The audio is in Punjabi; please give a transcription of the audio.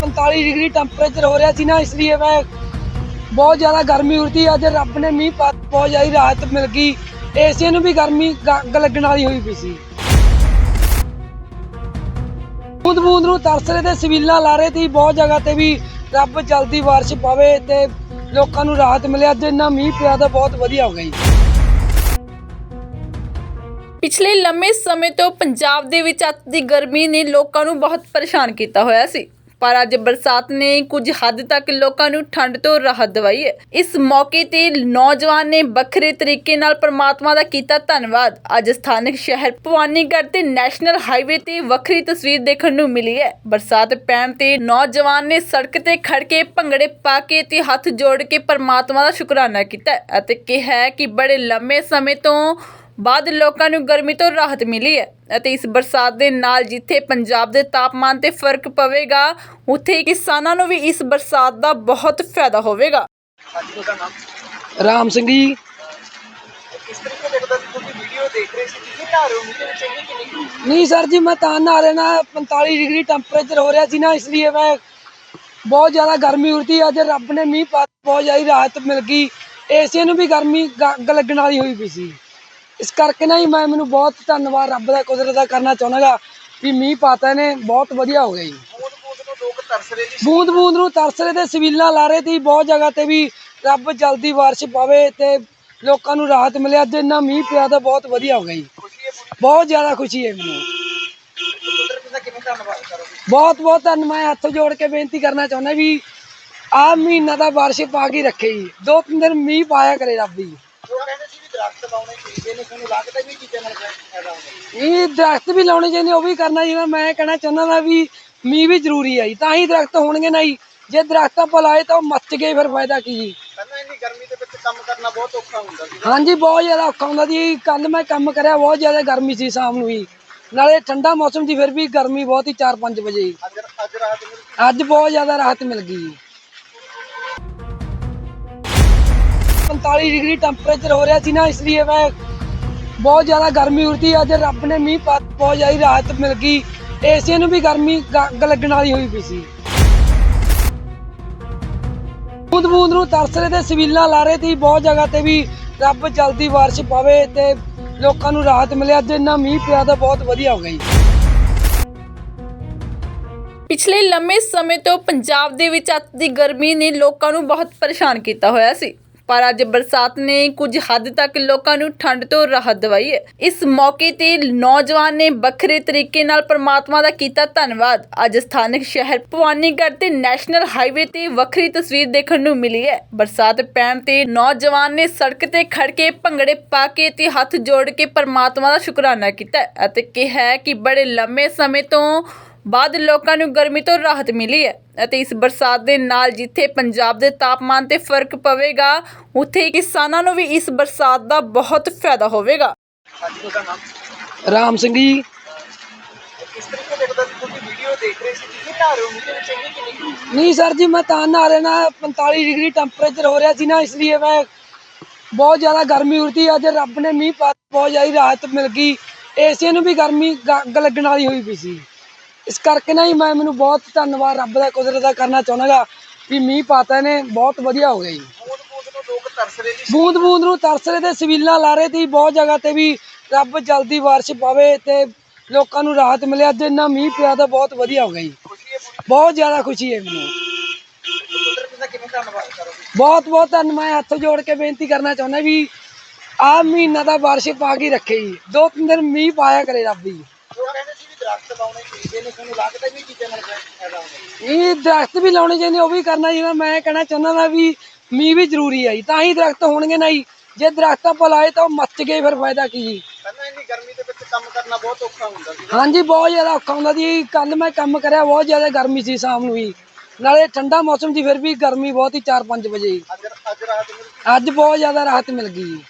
45 ਡਿਗਰੀ ਟੈਂਪਰੇਚਰ ਹੋ ਰਿਹਾ ਸੀ ਨਾ, ਇਸ ਲਈ ਮੈਂ ਬਹੁਤ ਜ਼ਿਆਦਾ ਗਰਮੀ ਉਰਦੀ ਅੱਜ ਰੱਬ ਨੇ ਮੀਂਹ ਪਾ ਬਹੁਤ ਜ਼ਿਆਦਾ ਰਾਹਤ ਮਿਲ ਗਈ। ਏਸੀਆਂ ਨੂੰ ਵੀ ਗਰਮੀ ਅੱਗ ਲੱਗਣ ਵਾਲੀ ਹੋਈ ਪਈ ਸੀ। ਬੂੰਦ ਬੂੰਦ ਨੂੰ ਤਰਸ ਰਹੇ ਤੇ ਸਵੀਲਾਂ ਲਾ ਰਹੇ ਸੀ ਬਹੁਤ ਜਗ੍ਹਾ ਤੇ ਵੀ। ਰੱਬ ਜਲਦੀ ਬਾਰਿਸ਼ ਪਾਵੇ ਤੇ ਲੋਕਾਂ ਨੂੰ ਰਾਹਤ ਮਿਲੇ। ਅੱਜ ਇੰਨਾ ਮੀਂਹ ਪਿਆ ਤਾਂ ਬਹੁਤ ਵਧੀਆ ਹੋ ਗਈ ਪਿਛਲੇ ਲੰਮੇ ਸਮੇਂ ਤੋਂ ਪੰਜਾਬ ਦੇ ਵਿੱਚ ਅੱਤ ਦੀ ਗਰਮੀ ਨੇ ਲੋਕਾਂ ਨੂੰ ਬਹੁਤ ਪਰੇਸ਼ਾਨ ਕੀਤਾ ਹੋਇਆ ਸੀ। ਪਰ ਅੱਜ ਬਰਸਾਤ ਨੇ ਕੁਝ ਹੱਦ ਤੱਕ ਲੋਕਾਂ ਨੂੰ ਠੰਡ ਤੋਂ ਰਾਹਤ ਦਿਵਾਈ ਹੈ। ਇਸ ਮੌਕੇ ਤੇ ਨੌਜਵਾਨ ਨੇ ਵੱਖਰੇ ਤਰੀਕੇ ਨਾਲ ਪ੍ਰਮਾਤਮਾ ਦਾ ਕੀਤਾ ਧੰਨਵਾਦ। ਅੱਜ ਸਥਾਨਕ ਸ਼ਹਿਰ ਭਵਾਨੀਗੜ੍ਹ ਤੇ ਨੈਸ਼ਨਲ ਹਾਈਵੇ ਤੇ ਵੱਖਰੀ ਤਸਵੀਰ ਦੇਖਣ ਨੂੰ ਮਿਲੀ ਹੈ। ਬਰਸਾਤ ਪੈਣ ਤੇ ਨੌਜਵਾਨ ਨੇ ਸੜਕ ਤੇ ਖੜ ਕੇ ਭੰਗੜੇ ਪਾ ਕੇ ਤੇ ਹੱਥ ਜੋੜ ਕੇ ਪ੍ਰਮਾਤਮਾ ਦਾ ਸ਼ੁਕਰਾਨਾ ਕੀਤਾ ਅਤੇ ਕਿਹਾ ਹੈ ਕਿ ਬੜੇ ਲੰਮੇ ਸਮੇਂ ਤੋਂ ਬਾਅਦ ਲੋਕਾਂ ਨੂੰ ਗਰਮੀ ਤੋਂ ਰਾਹਤ ਮਿਲੀ ਹੈ ਅਤੇ ਇਸ ਬਰਸਾਤ ਦੇ ਨਾਲ ਜਿੱਥੇ ਪੰਜਾਬ ਦੇ ਤਾਪਮਾਨ ਤੇ ਫ਼ਰਕ ਪਵੇਗਾ ਉੱਥੇ ਕਿਸਾਨਾਂ ਨੂੰ ਵੀ ਇਸ ਬਰਸਾਤ ਦਾ ਬਹੁਤ ਫਾਇਦਾ ਹੋਵੇਗਾ। ਰਾਮ ਸਿੰਘ ਜੀ। ਕਿਸ ਤਰੀਕੇ ਦੇਖਦਾ ਸੀ ਤੁਸੀਂ ਵੀਡੀਓ ਦੇਖ ਰਹੇ ਸੀ ਕਿੰਨੀ ਨਹਾ ਰਹੇ ਹੋ ਮੀਂਹ ਦੇ ਵਿੱਚ ਇੰਨੀ ਕਿੰਨੀ ਕੁ? ਨਹੀਂ? ਸਰ ਜੀ ਮੈਂ ਤਾਂ ਨਹਾ ਰਿਹਾ ਨਾ 45 ਡਿਗਰੀ ਟੈਂਪਰੇਚਰ ਹੋ ਰਿਹਾ ਸੀ ਨਾ ਇਸ ਲਈ ਮੈਂ ਬਹੁਤ ਜ਼ਿਆਦਾ ਗਰਮੀ ਉਰਦੀ ਅੱਜ ਰੱਬ ਨੇ ਮੀਂਹ ਪਾ ਬਹੁਤ ਜ਼ਿਆਦਾ ਰਾਹਤ ਮਿਲ ਗਈ। ਏਸੀਆਂ ਨੂੰ ਵੀ ਗਰਮੀ ਅੱਗ ਲੱਗਣ ਵਾਲੀ ਹੋਈ ਪਈ ਸੀ। ਇਸ ਕਰਕੇ ਨਾ ਹੀ ਮੈਂ ਮੈਨੂੰ ਬਹੁਤ ਧੰਨਵਾਦ ਰੱਬ ਦਾ, ਕੁਦਰਤ ਦਾ ਕਰਨਾ ਚਾਹੁੰਦਾਗਾ ਵੀ ਮੀਂਹ ਪਾਤਾ ਨੇ, ਬਹੁਤ ਵਧੀਆ ਹੋ ਗਿਆ ਜੀ। ਬੂੰਦ ਬੂੰਦ ਨੂੰ ਲੋਕ ਤਰਸ ਰਹੇ ਸੀ ਤੇ ਸਵੀਲਾਂ ਲਾ ਰਹੇ ਸੀ ਬਹੁਤ ਜਗ੍ਹਾ ਤੇ ਵੀ ਰੱਬ ਜਲਦੀ ਬਾਰਿਸ਼ ਪਾਵੇ ਤੇ ਲੋਕਾਂ ਨੂੰ ਰਾਹਤ ਮਿਲੇ। ਅੱਜ ਇੰਨਾ ਮੀਂਹ ਪਿਆ ਤਾਂ ਬਹੁਤ ਵਧੀਆ ਹੋ ਗਿਆ ਜੀ। ਬਹੁਤ ਜ਼ਿਆਦਾ ਖੁਸ਼ੀ ਹੈ ਮੈਨੂੰ। ਬਹੁਤ ਬਹੁਤ ਧੰਨਵਾਦ ਹੱਥ ਜੋੜ ਕੇ ਬੇਨਤੀ ਕਰਨਾ ਚਾਹੁੰਦਾ ਵੀ ਆਹ ਮਹੀਨਾ ਦਾ ਬਾਰਿਸ਼ ਪਾ ਕੇ ਰੱਖੇ ਜੀ। ਦੋ ਤਿੰਨ ਦਿਨ ਮੀਂਹ ਪਾਇਆ ਕਰੇ ਰੱਬ ਜੀ। ਵੀ ਦਰਖਤ ਲਾਉਣੇ ਚਾਹੀਦੇ ਨੇ ਤੁਹਾਨੂੰ ਲੱਗਦਾ ਵੀ ਇਹ ਚੀਜ਼ਾਂ ਨਾਲ ਫਾਇਦਾ ਹੁੰਦਾ? ਇਹ ਦਰਖਤ ਵੀ ਲਾਉਣੇ ਚਾਹੀਦੇ ਉਹ ਵੀ ਕਰਨਾ ਚਾਹੀਦਾ। ਮੈਂ ਕਹਿਣਾ ਚਾਹੁੰਦਾ ਨਾ ਵੀ ਮੀਂਹ ਵੀ ਜ਼ਰੂਰੀ ਹੈ ਜੀ ਤਾਂ ਹੀ ਦਰਖਤ ਹੋਣਗੇ ਨਾ ਜੀ। ਜੇ ਦਰਖਤ ਆਪਾਂ ਲਾਏ ਤਾਂ ਉਹ ਮੱਚ ਗਏ ਫਿਰ ਫਾਇਦਾ ਕੀ ਜੀ? ਪਹਿਲਾਂ ਇੰਨੀ ਗਰਮੀ ਦੇ ਵਿੱਚ ਕੰਮ ਕਰਨਾ ਬਹੁਤ ਔਖਾ ਹੁੰਦਾ ਸੀ। ਹਾਂਜੀ ਬਹੁਤ ਜ਼ਿਆਦਾ ਔਖਾ ਹੁੰਦਾ ਸੀ। ਕੱਲ ਮੈਂ ਕੰਮ ਕਰਿਆ ਬਹੁਤ ਜ਼ਿਆਦਾ ਗਰਮੀ ਸੀ ਸ਼ਾਮ ਨੂੰ ਵੀ ਨਾਲੇ ਠੰਡਾ ਮੌਸਮ ਸੀ ਫਿਰ ਵੀ ਗਰਮੀ ਬਹੁਤ ਹੀ 4-5 ਵਜੇ। ਜੀ। ਅੱਜ ਅੱਜ ਰਾਤ ਨੂੰ ਅੱਜ ਬਹੁਤ ਜ਼ਿਆਦਾ ਰਾਹਤ ਮਿਲ ਗਈ ਜੀ। 45 ਡਿਗਰੀ ਟੈਂਪਰੇਚਰ ਹੋ ਰਿਹਾ ਸੀ ਨਾ, ਇਸ ਲਈ ਮੈਂ ਬਹੁਤ ਜ਼ਿਆਦਾ ਗਰਮੀ ਉਰਦੀ ਅੱਜ ਰੱਬ ਨੇ ਮੀਂਹ ਪਾ ਬਹੁਤ ਜ਼ਿਆਦਾ ਰਾਹਤ ਮਿਲ ਗਈ। ਏਸੀਆਂ ਨੂੰ ਵੀ ਗਰਮੀ ਅੱਗ ਲੱਗਣ ਵਾਲੀ ਹੋਈ ਪਈ ਸੀ। ਬੂੰਦ ਬੂੰਦ ਨੂੰ ਤਰਸ ਰਹੇ ਤੇ ਸਵੀਲਾਂ ਲਾ ਰਹੇ ਸੀ ਬਹੁਤ ਜਗ੍ਹਾ ਤੇ ਵੀ ਰੱਬ ਜਲਦੀ ਬਾਰਿਸ਼ ਪਾਵੇ ਤੇ ਲੋਕਾਂ ਨੂੰ ਰਾਹਤ ਮਿਲੇ। ਅੱਜ ਇੰਨਾ ਮੀਂਹ ਪਿਆ ਤਾਂ ਬਹੁਤ ਵਧੀਆ ਹੋ ਗਈ। ਪਿਛਲੇ ਲੰਮੇ ਸਮੇਂ ਤੋਂ ਪੰਜਾਬ ਦੇ ਵਿੱਚ ਅੱਤ ਦੀ ਗਰਮੀ ਨੇ ਲੋਕਾਂ ਨੂੰ ਬਹੁਤ ਪਰੇਸ਼ਾਨ ਕੀਤਾ ਹੋਇਆ ਸੀ। ਪਰ ਅੱਜ ਬਰਸਾਤ ਨੇ ਕੁਝ ਹੱਦ ਤੱਕ ਲੋਕਾਂ ਨੂੰ ਠੰਡ ਤੋਂ ਰਾਹਤ ਦਿਵਾਈ ਹੈ। ਇਸ ਮੌਕੇ ਤੇ ਨੌਜਵਾਨ ਨੇ ਵੱਖਰੇ ਤਰੀਕੇ ਨਾਲ ਪ੍ਰਮਾਤਮਾ ਦਾ ਕੀਤਾ ਧੰਨਵਾਦ। ਅੱਜ ਸਥਾਨਕ ਸ਼ਹਿਰ ਭਵਾਨੀਗੜ੍ਹ ਤੇ ਨੈਸ਼ਨਲ ਹਾਈਵੇ ਤੇ ਵੱਖਰੀ ਤਸਵੀਰ ਦੇਖਣ ਨੂੰ ਮਿਲੀ ਹੈ। ਬਰਸਾਤ ਪੈਣ ਤੇ ਨੌਜਵਾਨ ਨੇ ਸੜਕ ਤੇ ਖੜ ਕੇ ਭੰਗੜੇ ਪਾ ਕੇ ਤੇ ਹੱਥ ਜੋੜ ਕੇ ਪ੍ਰਮਾਤਮਾ ਦਾ ਸ਼ੁਕਰਾਨਾ ਕੀਤਾ ਅਤੇ ਕਿਹਾ ਹੈ ਕਿ ਬੜੇ ਲੰਮੇ ਸਮੇਂ ਤੋਂ ਬਾਅਦ ਲੋਕਾਂ ਨੂੰ ਗਰਮੀ ਤੋਂ ਰਾਹਤ ਮਿਲੀ ਹੈ ਅਤੇ ਇਸ ਬਰਸਾਤ ਦੇ ਨਾਲ ਜਿੱਥੇ ਪੰਜਾਬ ਦੇ ਤਾਪਮਾਨ ਤੇ ਫ਼ਰਕ ਪਵੇਗਾ ਉੱਥੇ ਕਿਸਾਨਾਂ ਨੂੰ ਵੀ ਇਸ ਬਰਸਾਤ ਦਾ ਬਹੁਤ ਫਾਇਦਾ ਹੋਵੇਗਾ। ਹਾਂਜੀ ਤੁਹਾਡਾ ਨਾਮ? ਰਾਮ ਸਿੰਘ ਜੀ। ਕਿਸ ਤਰੀਕੇ ਦੇਖਦਾ ਸੀ ਤੁਸੀਂ ਵੀਡੀਓ ਦੇਖ ਰਹੇ ਸੀ ਕਿੰਨੀ ਨਹਾ ਰਹੇ ਹੋ ਮੀਂਹ ਦੇ ਵਿੱਚ ਇੰਨੀ ਕਿੰਨੀ ਕੁ? ਨਹੀਂ? ਸਰ ਜੀ ਮੈਂ ਤਾਂ ਨਹਾ ਰਿਹਾ ਨਾ 45 ਡਿਗਰੀ ਟੈਂਪਰੇਚਰ ਹੋ ਰਿਹਾ ਸੀ ਨਾ ਇਸ ਲਈ ਮੈਂ ਬਹੁਤ ਜ਼ਿਆਦਾ ਗਰਮੀ ਉਰਦੀ ਅੱਜ ਰੱਬ ਨੇ ਮੀਂਹ ਪਾ ਬਹੁਤ ਜ਼ਿਆਦਾ ਰਾਹਤ ਮਿਲ ਗਈ। ਏਸੀਆਂ ਨੂੰ ਵੀ ਗਰਮੀ ਗ- ਅੱਗ ਲੱਗਣ ਵਾਲੀ ਹੋਈ ਪਈ ਸੀ। ਇਸ ਕਰਕੇ ਨਾ ਹੀ ਮੈਂ ਮੈਨੂੰ ਬਹੁਤ ਧੰਨਵਾਦ ਰੱਬ ਦਾ, ਕੁਦਰਤ ਦਾ ਕਰਨਾ ਚਾਹੁੰਦਾਗਾ ਵੀ ਮੀਂਹ ਪਾਤਾ ਨੇ ਬਹੁਤ ਵਧੀਆ ਹੋ ਗਿਆ ਜੀ। ਬੂੰਦ ਬੂੰਦ ਨੂੰ ਲੋਕ ਤਰਸ ਰਹੇ ਸੀ ਤੇ ਸਵੀਲਾਂ ਲਾ ਰਹੇ ਸੀ ਬਹੁਤ ਜਗ੍ਹਾ ਤੇ ਵੀ ਰੱਬ ਜਲਦੀ ਬਾਰਿਸ਼ ਪਾਵੇ ਤੇ ਲੋਕਾਂ ਨੂੰ ਰਾਹਤ ਮਿਲੇ। ਅੱਜ ਇੰਨਾ ਮੀਂਹ ਪਿਆ ਤਾਂ ਬਹੁਤ ਵਧੀਆ ਹੋ ਗਿਆ ਜੀ। ਬਹੁਤ ਜ਼ਿਆਦਾ ਖੁਸ਼ੀ ਹੈ ਮੈਨੂੰ। ਬਹੁਤ ਬਹੁਤ ਧੰਨਵਾਦ ਹੱਥ ਜੋੜ ਕੇ ਬੇਨਤੀ ਕਰਨਾ ਚਾਹੁੰਦਾ ਵੀ ਆਹ ਮਹੀਨਾ ਦਾ ਬਾਰਿਸ਼ ਪਾ ਕੇ ਰੱਖੇ ਜੀ। ਦੋ ਤਿੰਨ ਦਿਨ ਮੀਂਹ ਪਾਇਆ ਕਰੇ ਰੱਬ ਜੀ। ਉਹ ਕਹਿੰਦੇ ਸੀ ਵੀ ਦਰਖਤ ਲਾਉਣੇ ਚਾਹੀਦੇ ਨੇ ਤੁਹਾਨੂੰ ਲੱਗਦਾ ਵੀ ਇਹ ਚੀਜ਼ਾਂ ਨਾਲ ਫਾਇਦਾ ਹੁੰਦਾ। ਇਹ ਦਰਖਤ ਵੀ ਲਾਉਣੇ ਚਾਹੀਦੇ ਉਹ ਵੀ ਕਰਨਾ ਚਾਹੀਦਾ ਮੈਂ ਕਹਿਣਾ ਚਾਹੁੰਦਾ ਨਾ ਵੀ ਮੀਂਹ ਵੀ ਜ਼ਰੂਰੀ ਹੈ ਜੀ ਤਾਂ ਹੀ ਦਰਖਤ ਹੋਣਗੇ ਨਾ ਜੀ। ਜੇ ਦਰਖਤ ਆਪਾਂ ਲਾਏ ਤਾਂ ਉਹ ਮੱਚ ਗਏ ਫਿਰ ਫਾਇਦਾ ਕੀ ਜੀ? ਪਹਿਲਾਂ ਇੰਨੀ ਗਰਮੀ ਦੇ ਵਿੱਚ ਕੰਮ ਕਰਨਾ ਬਹੁਤ ਔਖਾ ਹੁੰਦਾ ਸੀ। ਹਾਂਜੀ ਬਹੁਤ ਜ਼ਿਆਦਾ ਔਖਾ ਹੁੰਦਾ ਸੀ। ਕੱਲ ਮੈਂ ਕੰਮ ਕਰਿਆ ਬਹੁਤ ਜ਼ਿਆਦਾ ਗਰਮੀ ਸੀ ਸ਼ਾਮ ਨੂੰ ਵੀ। ਨਾਲੇ ਠੰਡਾ ਮੌਸਮ ਸੀ ਫਿਰ ਵੀ ਗਰਮੀ ਬਹੁਤ ਹੀ 4-5 ਵਜੇ। ਅੱਜ ਅੱਜ ਬਹੁਤ ਜ਼ਿਆਦਾ ਰਾਹਤ ਮਿਲ ਗਈ ਜੀ।